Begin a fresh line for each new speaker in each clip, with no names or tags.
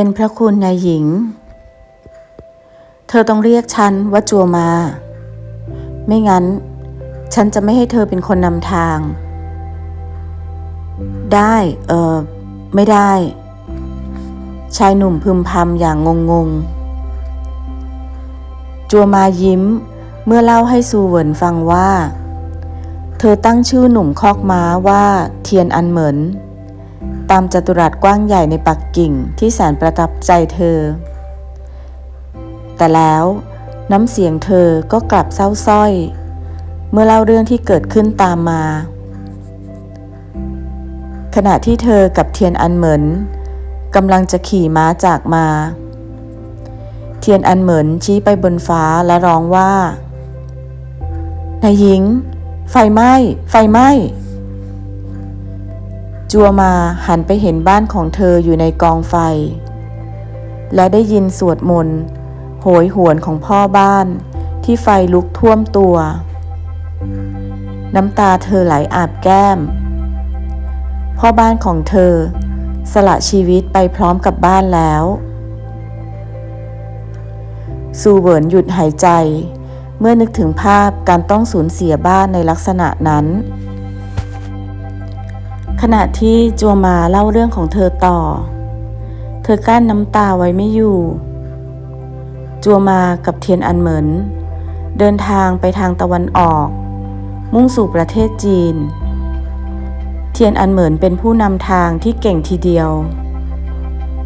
เป็นพระคุณนายหญิง เธอต้องเรียกฉันว่าจัวมา ไม่งั้น ฉันจะไม่ให้เธอเป็นคนนำทาง ได้ เออไม่ได้ ชายหนุ่มพึมพำอย่างงงๆจัวมายิ้มเมื่อเล่าให้ซูเวินฟังว่า เธอตั้งชื่อหนุ่มคอกม้าว่าเทียนอันเหมิน ตามจัตุรัสกว้างใหญ่ในปักกิ่งที่แสนประทับใจเธอ แต่แล้วน้ำเสียงเธอก็กลับเศร้าส้อย เมื่อเล่าเรื่องที่เกิดขึ้นตามมา ขณะที่เธอกับเทียนอันเหมินกำลังจะขี่ม้าจากมา เทียนอันเหมินชี้ไปบนฟ้าและร้องว่านายหญิง ไฟไหม้ ไฟไหม้ จัวมาหันไปเห็นบ้านของเธออยู่ในกองไฟ และได้ยินสวดมนต์โหยหวนของพ่อบ้านที่ไฟลุกท่วมตัว น้ำตาเธอไหลอาบแก้ม พ่อบ้านของเธอ สละชีวิตไปพร้อมกับบ้านแล้ว ซูเวิร์นหยุดหายใจ เมื่อนึกถึงภาพการต้องสูญเสียบ้านในลักษณะนั้น ขณะที่จัวมาเล่าเรื่องของเธอต่อ เธอกั้นน้ำตาไว้ไม่อยู่ จัวมากับเทียนอันเหมินเดินทางไปทางตะวันออก มุ่งสู่ประเทศจีน เทียนอันเหมินเป็นผู้นำทางที่เก่งทีเดียว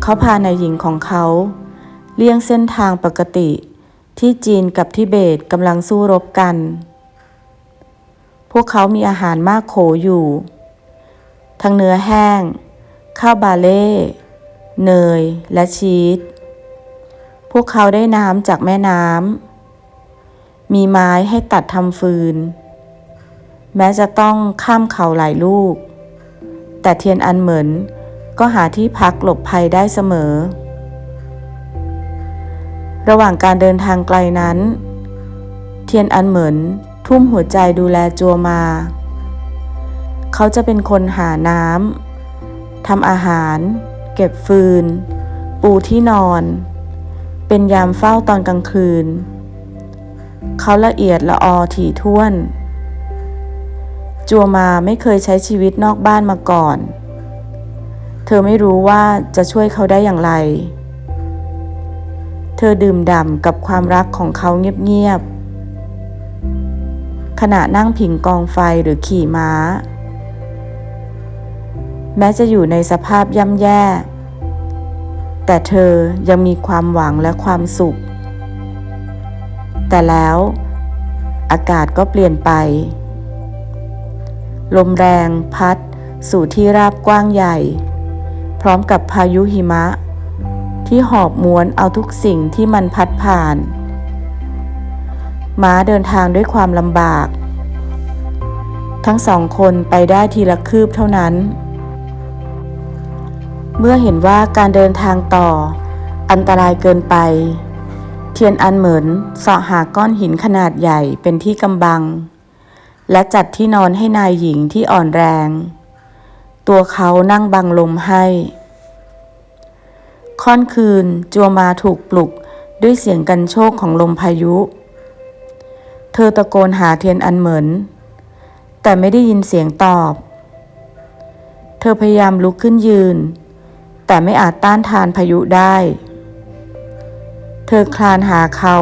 เขาพานายหญิงของเขาเลี่ยงเส้นทางปกติที่จีนกับทิเบตกำลังสู้รบกัน พวกเขามีอาหารมากโขอยู่ ทั้งเนื้อแห้ง ข้าวบาเล่ เนย และชีส พวกเขาได้น้ำจากแม่น้ำ มีไม้ให้ตัดทำฟืน แม้จะต้องข้ามเขาหลายลูก แต่เทียนอันเหมินก็หาที่พักหลบภัยได้เสมอ ระหว่างการเดินทางไกลนั้น เทียนอันเหมินทุ่มหัวใจดูแลจัวมา เขาจะเป็นคนหาน้ำทำอาหาร เก็บฟืน ปูที่นอน เป็นยามเฝ้าตอนกลางคืน เขาละเอียดละออถี่ถ้วน จัวมาไม่เคยใช้ชีวิตนอกบ้านมาก่อน เธอไม่รู้ว่าจะช่วยเขาได้อย่างไร เธอดื่มด่ำกับความรักของเขาเงียบๆขณะนั่งผิงกองไฟหรือขี่ม้า แม้จะอยู่ในสภาพย่ำแย่ แต่เธอยังมีความหวังและความสุข แต่แล้วอากาศก็เปลี่ยนไป ลมแรงพัดสู่ที่ราบกว้างใหญ่ พร้อมกับพายุหิมะ ที่หอบม้วนเอาทุกสิ่งที่มันพัดผ่าน ม้าเดินทางด้วยความลำบาก ทั้งสองคนไปได้ทีละคืบเท่านั้น เมื่อเห็นว่าการเดินทางต่อ อันตรายเกินไป เทียนอันเหมินเสาะหาก้อนหินขนาดใหญ่เป็นที่กำบัง และจัดที่นอนให้นายหญิงที่อ่อนแรง ตัวเขานั่งบังลมให้ ค่อนคืนจัวมาถูกปลุกด้วยเสียงกันโชกของลมพายุ เธอตะโกนหาเทียนอันเหมินแต่ไม่ได้ยินเสียงตอบ เธอพยายามลุกขึ้นยืน แต่ไม่อาจต้านทานพายุได้ เธอคลานหาเขา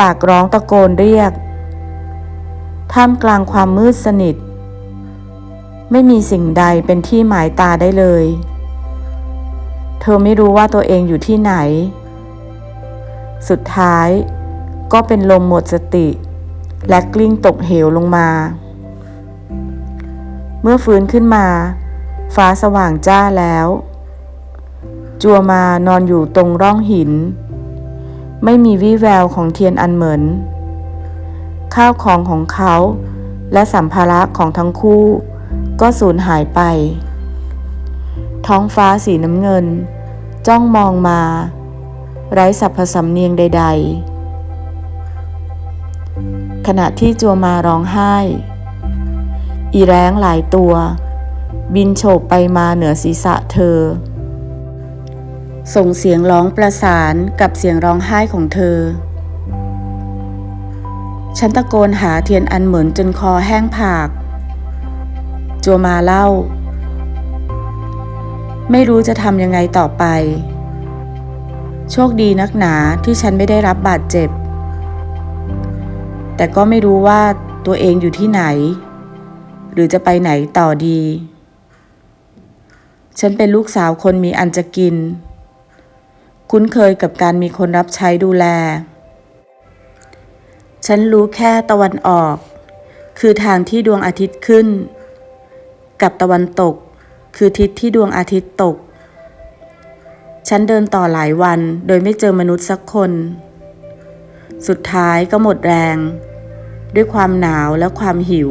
ปากร้องตะโกนเรียก ท่ามกลางความมืดสนิท ไม่มีสิ่งใดเป็นที่หมายตาได้เลย เธอไม่รู้ว่าตัวเองอยู่ที่ไหน สุดท้ายก็เป็นลมหมดสติ และกลิ้งตกเหวลงมา เมื่อฟื้นขึ้นมา ฟ้าสว่างจ้าแล้ว จัวมานอนอยู่ตรงร่องหิน ไม่มีวี่แววของเทียนอันเหมินข้าวของของเขาและสัมภาระของทั้งคู่ ก็สูญหายไป ท้องฟ้าสีน้ำเงิน จ้องมองมา ไร้สรรพสำเนียงใด ๆ ขณะที่จัวมาร้องไห้ อีแร้งหลายตัว บินโฉบไปมาเหนือศีรษะเธอ ส่งเสียงร้องประสานกับเสียงร้องไห้ของเธอ ฉันตะโกนหาเทียนอันเหมือนจนคอแห้งผาก จัวมาเล่า ไม่รู้จะทำยังไงต่อไป โชคดีนักหนาที่ฉันไม่ได้รับบาดเจ็บ แต่ก็ไม่รู้ว่าตัวเองอยู่ที่ไหน หรือจะไปไหนต่อดี ฉันเป็นลูกสาวคนมีอันจะกิน คุ้นเคยกับการมีคนรับใช้ดูแล ฉันรู้แค่ตะวันออก คือทางที่ดวงอาทิตย์ขึ้น กับตะวันตก คือทิศที่ดวงอาทิตย์ตก ฉันเดินต่อหลายวันโดยไม่เจอมนุษย์สักคน สุดท้ายก็หมดแรง ด้วยความหนาวและความหิว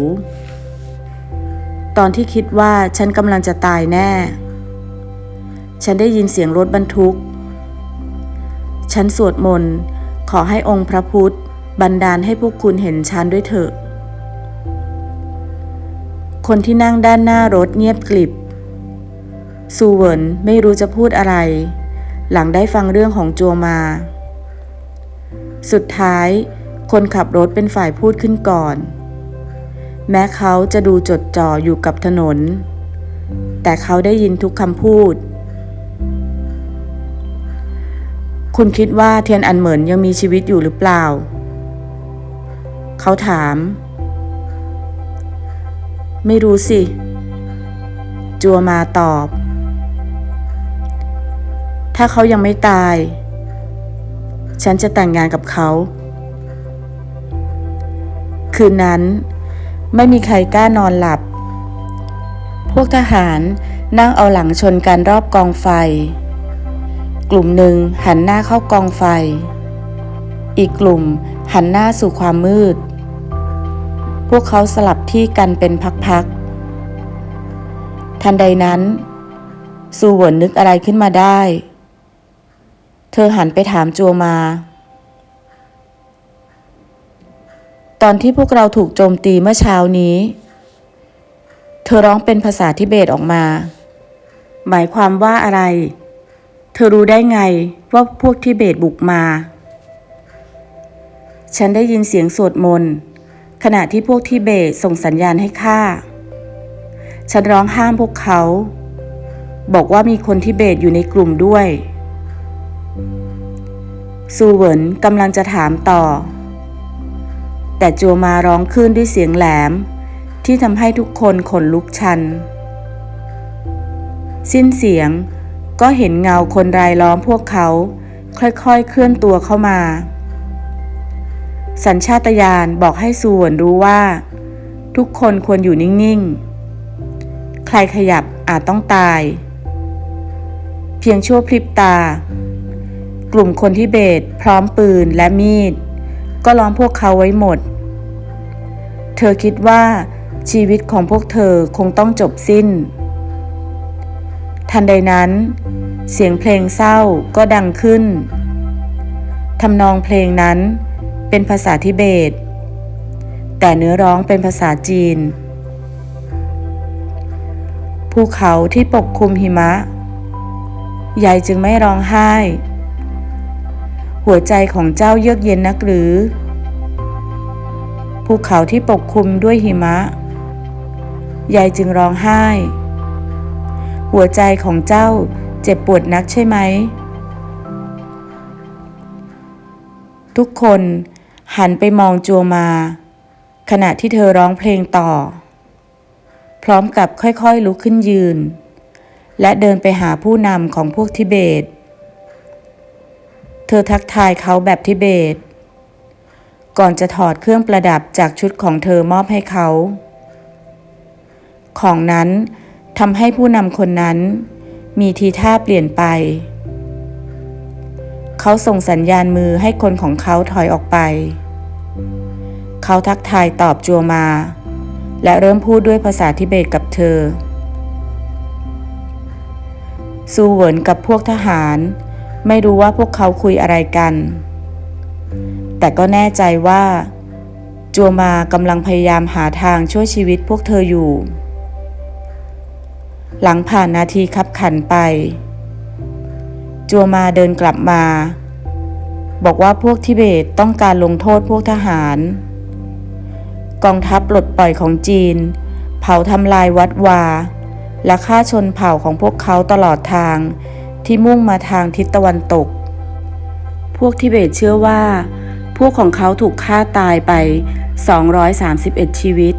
ตอนที่คิดว่าฉันกำลังจะตายแน่ ฉันได้ยินเสียงรถบรรทุก ฉันสวดมนต์ขอให้องค์พระพุทธ บันดาลให้พวกคุณเห็นฉันด้วยเถอะ คนที่นั่งด้านหน้ารถเงียบกลิบซูเวินไม่รู้จะพูดอะไร หลังได้ฟังเรื่องของจัวมา สุดท้าย คนขับรถเป็นฝ่ายพูดขึ้นก่อน แม้เขาจะดูจดจ่ออยู่กับถนน แต่เขาได้ยินทุกคำพูด คุณคิดว่าเทียนอันเหมินยังมีชีวิตอยู่หรือเปล่า เขาถาม ไม่รู้สิ จัวมาตอบ ถ้าเขายังไม่ตาย ฉันจะแต่งงานกับเขา คืนนั้น ไม่มีใครกล้านอนหลับ พวกทหารนั่งเอาหลังชนกันรอบกองไฟ กลุ่มหนึ่งหันหน้าเข้ากองไฟ อีกกลุ่มหันหน้าสู่ความมืด พวกเขาสลับที่กันเป็นพักๆ ทันใดนั้น ซูหวนนึกอะไรขึ้นมาได้ เธอหันไปถามจัวมา ตอนที่พวกเราถูกโจมตีเมื่อเช้านี้ เธอร้องเป็นภาษาทิเบตออกมา หมายความว่าอะไร เธอรู้ได้ไงว่าพวกทิเบตบุกมา ฉันได้ยินเสียงสวดมนต์ขณะที่พวกทิเบตส่งสัญญาณให้ข้า ฉันร้องห้ามพวกเขา บอกว่ามีคนทิเบตอยู่ในกลุ่มด้วย ซูเวินกำลังจะถามต่อ แต่จัวมาร้องขึ้นด้วยเสียงแหลม ที่ทำให้ทุกคนขนลุกชัน สิ้นเสียง ก็เห็นเงาคนรายล้อมพวกเขา ค่อยๆเคลื่อนตัวเข้ามา สัญชาตญาณบอกให้ซูวนรู้ว่า ทุกคนควรอยู่นิ่งๆ ใครขยับอาจต้องตาย เพียงชั่วพริบตา กลุ่มคนที่เบตพร้อมปืนและมีด ก็ล้อมพวกเขาไว้หมด เธอคิดว่าชีวิตของพวกเธอคงต้องจบสิ้น ทันใดนั้น เสียงเพลงเศร้าก็ดังขึ้นทำนองเพลงนั้นเป็นภาษาทิเบต แต่เนื้อร้องเป็นภาษาจีน ภูเขาที่ปกคลุมหิมะ ยายจึงไม่ร้องไห้ หัวใจของเจ้าเยือกเย็นนักหรือ ภูเขาที่ปกคลุมด้วยหิมะ ยายจึงร้องไห้ หัวใจของเจ้าเจ็บปวดนักใช่ไหม ทุกคนหันไปมองจัวมา ขณะที่เธอร้องเพลงต่อ พร้อมกับค่อยๆลุกขึ้นยืน และเดินไปหาผู้นำของพวกทิเบต เธอทักทายเขาแบบทิเบต ก่อนจะถอดเครื่องประดับจากชุดของเธอมอบให้เขา ของนั้น ทำให้ผู้นำคนนั้น มีทีท่าเปลี่ยนไป เขาส่งสัญญาณมือให้คนของเขาถอยออกไป เขาทักทายตอบจัวมา และเริ่มพูดด้วยภาษาทิเบตกับเธอ ซูเวินกับพวกทหาร ไม่รู้ว่าพวกเขาคุยอะไรกัน แต่ก็แน่ใจว่า จัวมากำลังพยายามหาทางช่วยชีวิตพวกเธออยู่ หลังผ่านนาทีคับขันไป จัวมาเดินกลับมา บอกว่าพวกทิเบตต้องการลงโทษพวกทหาร กองทัพปลดปล่อยของจีน เผาทำลายวัดวา และฆ่าชนเผ่าของพวกเขาตลอดทางที่มุ่งมาทางทิศตะวันตก พวกทิเบตเชื่อว่า พวกของเขาถูกฆ่าตายไป 231 ชีวิต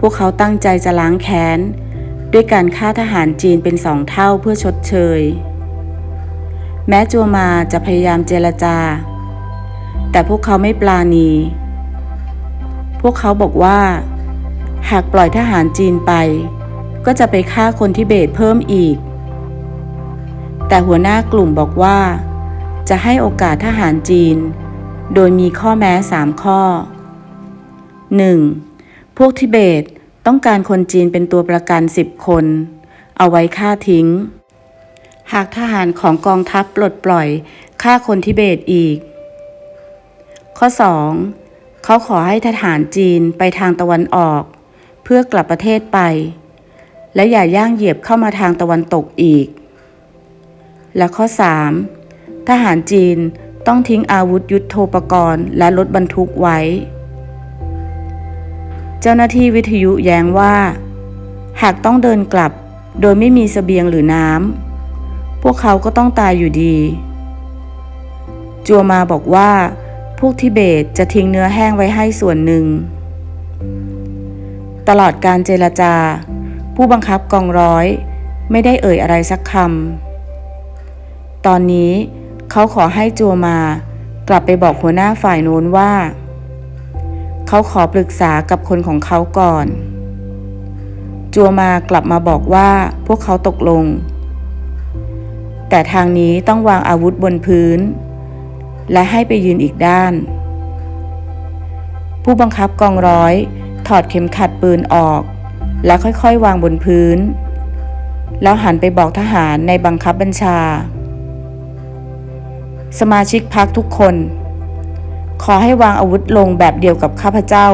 พวกเขาตั้งใจจะล้างแค้น ด้วยการฆ่าทหารจีนเป็นสองเท่าเพื่อชดเชย แม้จัวมาจะพยายามเจรจา แต่พวกเขาไม่ปลาณี พวกเขาบอกว่า หากปล่อยทหารจีนไป ก็จะไปฆ่าคนทิเบตเพิ่มอีก แต่หัวหน้ากลุ่มบอกว่า จะให้โอกาสทหารจีน โดยมีข้อแม้สามข้อ 1. พวกทิเบต ต้องการคนจีนเป็นตัวประกันสิบคน เอาไว้ฆ่าทิ้ง หากทหารของกองทัพปลดปล่อยฆ่าคนทิเบตอีก ข้อ 2. เขาขอให้ทหารจีนไปทางตะวันออก เพื่อกลับประเทศไป และอย่าย่างเหยียบเข้ามาทางตะวันตกอีก และข้อ 3. ทหารจีนต้องทิ้งอาวุธยุโทโธปกรณ์และรถบรรทุกไว้ เจ้าหน้าที่วิทยุแย้งว่า หากต้องเดินกลับ โดยไม่มีเสบียงหรือน้ำพวกเขาก็ต้องตายอยู่ดี จัวมาบอกว่า พวกทิเบตจะทิ้งเนื้อแห้งไว้ให้ส่วนหนึ่ง ตลอดการเจรจา ผู้บังคับกองร้อย ไม่ได้เอ่ยอะไรสักคำตอนนี้เขาขอให้จัวมากลับไปบอกหัวหน้าฝ่ายโน้นว่า เขาขอปรึกษากับคนของเขาก่อน จัวมากลับมาบอกว่าพวกเขาตกลง แต่ทางนี้ต้องวางอาวุธบนพื้น และให้ไปยืนอีกด้าน ผู้บังคับกองร้อย ถอดเข็มขัดปืนออก แล้วค่อยๆ วางบนพื้น แล้วหันไปบอกทหารในบังคับบัญชา สมาชิกพักทุกคน ขอให้วางอาวุธลงแบบเดียวกับข้าพเจ้า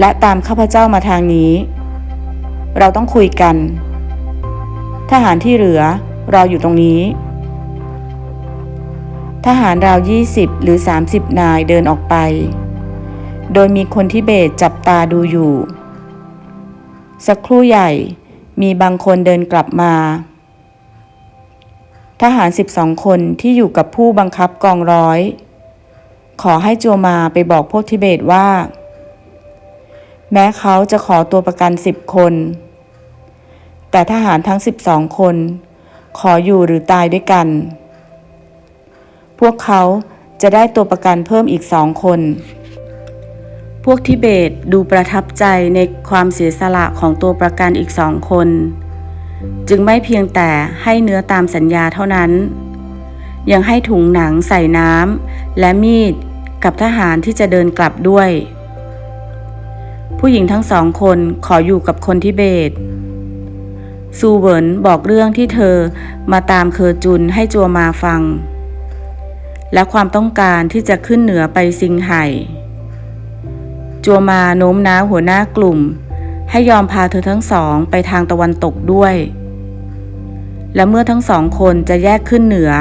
และตามข้าพเจ้ามาทางนี้ เราต้องคุยกัน ทหารที่เหลือรออยู่ตรงนี้ ทหารราว 20 หรือ 30 นายเดินออกไป โดยมีคนที่เบตจับตาดูอยู่ สักครู่ใหญ่มีบางคนเดินกลับมา ทหาร 12 คนที่อยู่กับผู้บังคับกองร้อย ขอให้จัวมาไปบอกพวกทิเบตว่า แม้เขาจะขอตัวประกัน10คน แต่ทหารทั้ง12คน ขออยู่หรือตายด้วยกัน พวกเขาจะได้ตัวประกันเพิ่มอีกสองคน พวกทิเบตดูประทับใจในความเสียสละของตัวประกันอีกสองคน จึงไม่เพียงแต่ให้เนื้อตามสัญญาเท่านั้น ยังให้ถุงหนังใส่น้ำ และมีดกับทหารที่จะเดินกลับด้วย ผู้หญิงทั้งสองคนขออยู่กับคนทิเบต ซูเวินบอกเรื่องที่เธอมาตามเคอจุนให้จัวมาฟัง และความต้องการที่จะขึ้นเหนือไปซิงไห่จัวมาโน้มน้าวหัวหน้ากลุ่ม ให้ยอมพาเธอทั้งสองไปทางตะวันตกด้วย และเมื่อทั้งสองคนจะแยกขึ้นเหนือ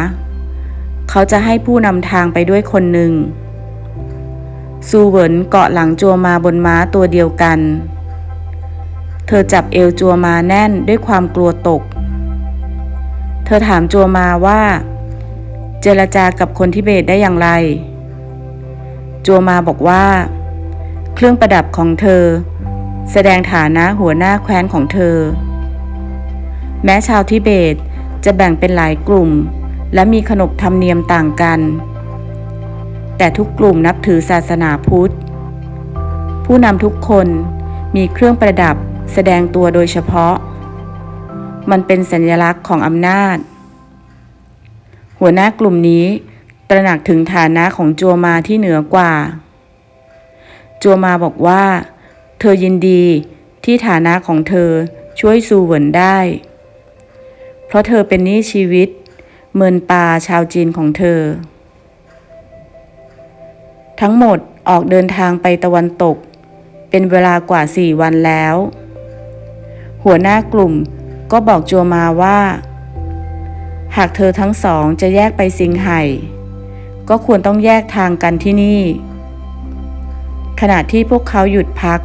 เขาจะให้ผู้นำทางไปด้วยคนหนึ่งซูเวินเกาะหลังจัวมาบนม้าตัวเดียวกัน เธอจับเอวจัวมาแน่นด้วยความกลัวตก เธอถามจัวมาว่า เจรจากับคนทิเบตได้อย่างไร จัวมาบอกว่า เครื่องประดับของเธอ แสดงฐานะหัวหน้าแคว้นของเธอ แม้ชาวทิเบตจะแบ่งเป็นหลายกลุ่ม และมีขนบธรรมเนียมต่างกัน แต่ทุกกลุ่มนับถือศาสนาพุทธ ผู้นำทุกคนมีเครื่องประดับแสดงตัวโดยเฉพาะ มันเป็นสัญลักษณ์ของอำนาจ หัวหน้ากลุ่มนี้ตระหนักถึงฐานะของจัวมาที่เหนือกว่า จัวมาบอกว่า เธอยินดีที่ฐานะของเธอช่วยซูเหวินได้ เพราะเธอเป็นหนี้ชีวิต เมินปาชาวจีนของเธอ ทั้งหมดออกเดินทางไปตะวันตก เป็นเวลากว่าสี่วันแล้ว หัวหน้ากลุ่มก็บอกจัวมาว่า หากเธอทั้งสองจะแยกไปสิงไห่ ก็ควรต้องแยกทางกันที่นี่ ขณะที่พวกเขาหยุดพัก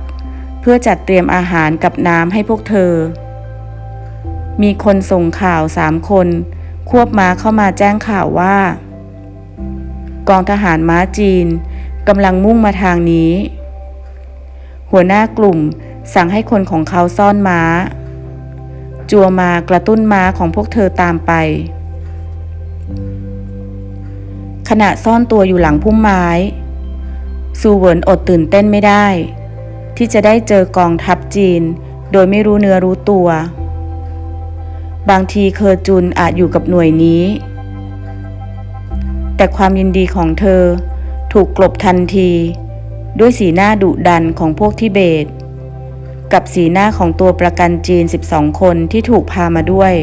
เพื่อจัดเตรียมอาหารกับน้ำให้พวกเธอ มีคนส่งข่าวสามคน ควบม้าเข้ามาแจ้งข่าวว่า กองทหารม้าจีนกำลังมุ่งมาทางนี้ หัวหน้ากลุ่มสั่งให้คนของเขาซ่อนม้า จัวมากระตุ้นม้าของพวกเธอตามไป ขณะซ่อนตัวอยู่หลังพุ่มไม้ ซูเวินอดตื่นเต้นไม่ได้ ที่จะได้เจอกองทัพจีน โดยไม่รู้เนื้อรู้ตัว บางทีเคอร์จุนอาจอยู่กับหน่วยนี้ แต่ความยินดีของเธอถูกกลบทันที ด้วยสีหน้าดุดันของพวกทิเบต กับสีหน้าของตัวประกันจีน 12 คนที่ถูกพามาด้วย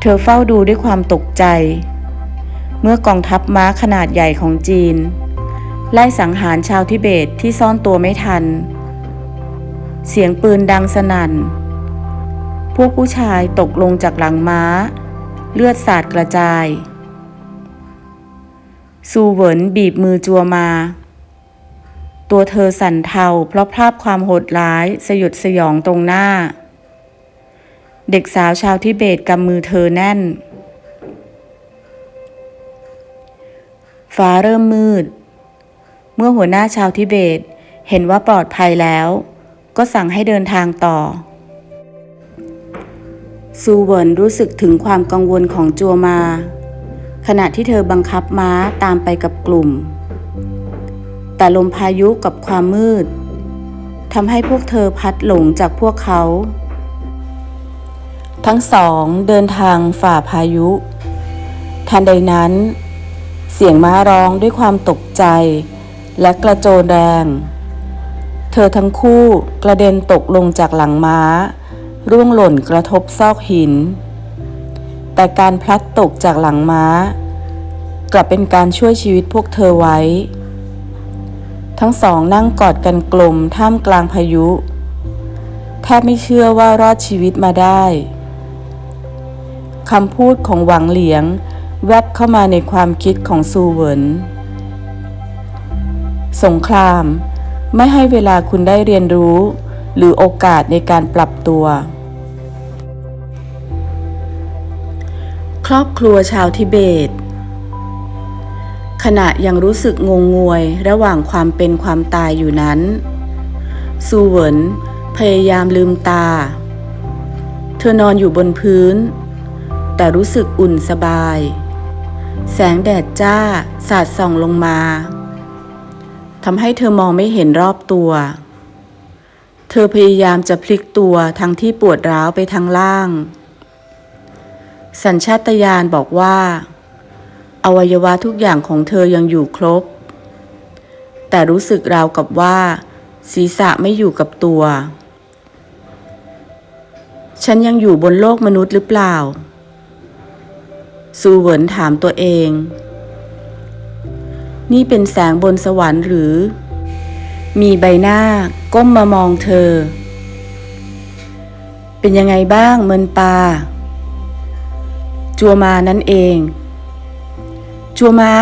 เธอเฝ้าดูด้วยความตกใจ เมื่อกองทัพม้าขนาดใหญ่ของจีน ไล่สังหารชาวทิเบตที่ซ่อนตัวไม่ทัน เสียงปืนดังสนั่น พวกผู้ชายตกลงจากหลังม้า เลือดสาดกระจาย ซูเหวินบีบมือจัวมา ตัวเธอสั่นเทาเพราะภาพความโหดร้ายสยดสยองตรงหน้า เด็กสาวชาวทิเบตกำมือเธอแน่น ฟ้าเริ่มมืด เมื่อหัวหน้าชาวทิเบตเห็นว่าปลอดภัยแล้ว ก็สั่งให้เดินทางต่อ ซูเวินรู้สึกถึงความกังวลของจัวมา ขณะที่เธอบังคับม้าตามไปกับกลุ่ม แต่ลมพายุกับความมืดทำให้พวกเธอพัดหลงจากพวกเขา ทั้งสองเดินทางฝ่าพายุ ทันใดนั้น เสียงม้าร้องด้วยความตกใจ และกระโจนแรง เธอทั้งคู่กระเด็นตกลงจากหลังม้า ร่วงหล่นกระทบซอกหิน แต่การพลัดตกจากหลังม้า กลับเป็นการช่วยชีวิตพวกเธอไว้ ทั้งสองนั่งกอดกันกลมท่ามกลางพายุ แทบไม่เชื่อว่ารอดชีวิตมาได้คำพูดของหวังเหลียง แวบเข้ามาในความคิดของซูเหวินสงคราม ไม่ให้เวลาคุณได้เรียนรู้ หรือโอกาสในการปรับตัว ครอบครัวชาวทิเบต ขณะยังรู้สึกงงงวยระหว่างความเป็นความตายอยู่นั้น ซูเหวินพยายามลืมตา เธอนอนอยู่บนพื้น แต่รู้สึกอุ่นสบาย แสงแดดจ้าสาดส่องลงมาทำให้เธอมองไม่เห็นรอบตัว เธอพยายามจะพลิกตัวทั้งที่ปวดร้าวไปทางล่าง สัญชาตญาณบอกว่า อวัยวะทุกอย่างของเธอยังอยู่ครบ แต่รู้สึกราวกับว่า ศีรษะไม่อยู่กับตัว ฉันยังอยู่บนโลกมนุษย์หรือเปล่า ซูเวินถามตัวเอง นี่เป็นแสงบนสวรรค์หรือ มีใบหน้าก้มมามองเธอ เป็นยังไงบ้างเมินปา จัวมานั่นเอง จัวมา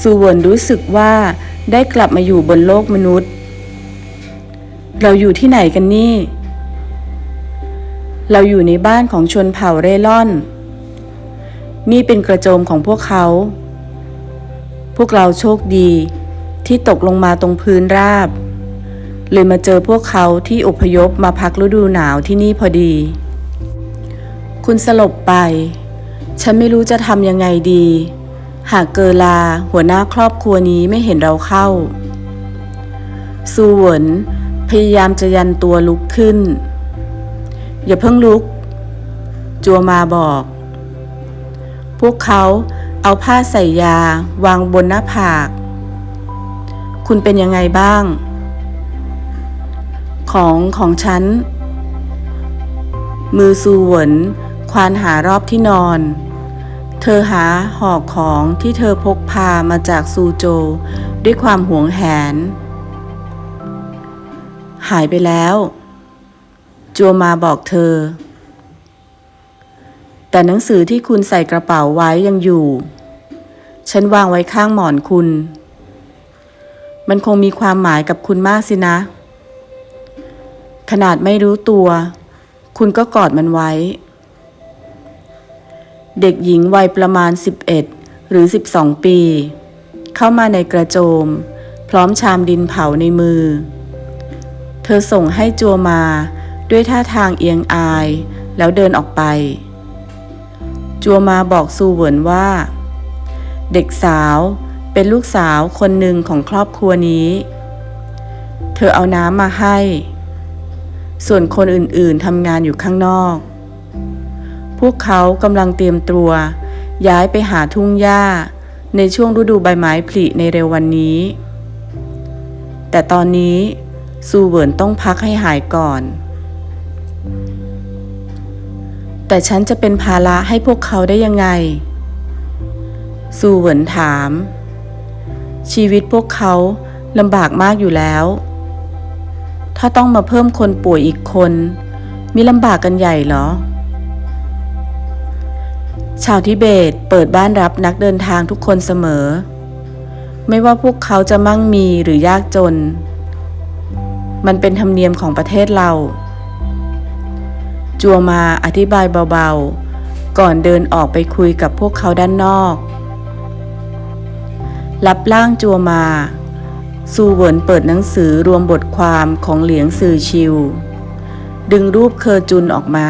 ซูเวินรู้สึกว่าได้กลับมาอยู่บนโลกมนุษย์ เราอยู่ที่ไหนกันนี่ เราอยู่ในบ้านของชนเผ่าเร่ร่อน นี่เป็นกระโจมของพวกเขา พวกเราโชคดีที่ตกลงมาตรงพื้นราบ เลยมาเจอพวกเขาที่อพยพมาพักฤดูหนาวที่นี่พอดี คุณสลบไป ฉันไม่รู้จะทำยังไงดี หากเกอลาหัวหน้าครอบครัวนี้ไม่เห็นเราเข้าซูหวนพยายามจะยันตัวลุกขึ้น อย่าเพิ่งลุก จัวมาบอก พวกเขาเอาผ้าใส่ยาวางบนหน้าผาก คุณเป็นยังไงบ้าง ของของฉัน มือซูเหวิน ควานหารอบที่นอน เธอหาห่อของที่เธอพกพามาจากซูโจ ด้วยความหวงแหน หายไปแล้ว จัวมาบอกเธอ แต่หนังสือที่คุณใส่กระเป๋าไว้ยังอยู่ ฉันวางไว้ข้างหมอนคุณ มันคงมีความหมายกับคุณมากสินะ ขนาดไม่รู้ตัว คุณก็กอดมันไว้ เด็กหญิงวัยประมาณ 11 หรือ 12 ปี เข้ามาในกระโจม พร้อมชามดินเผาในมือ เธอส่งให้จัวมาด้วยท่าทางเอียงอาย แล้วเดินออกไป จัวมาบอกซูเหวินว่า เด็กสาวเป็นลูกสาวคนหนึ่งของครอบครัวนี้ เธอเอาน้ำมาให้ ส่วนคนอื่นๆทำงานอยู่ข้างนอก พวกเขากำลังเตรียมตัว ย้ายไปหาทุ่งหญ้า ในช่วงฤดูใบไม้ผลิในเร็ววันนี้ แต่ตอนนี้ซูเวินต้องพักให้หายก่อน แต่ฉันจะเป็นภาระให้พวกเขาได้ยังไง ซูเวินถาม ชีวิตพวกเขาลำบากมากอยู่แล้ว ถ้าต้องมาเพิ่มคนป่วยอีกคน มีลำบากกันใหญ่เหรอ ชาวทิเบตเปิดบ้านรับนักเดินทางทุกคนเสมอ ไม่ว่าพวกเขาจะมั่งมีหรือยากจน มันเป็นธรรมเนียมของประเทศเรา จัวมาอธิบายเบาๆ ก่อนเดินออกไปคุยกับพวกเขาด้านนอก รับล่างจัวมา ซูเวินเปิดหนังสือรวมบทความของเหลียงซือชิว ดึงรูปเคอจุนออกมา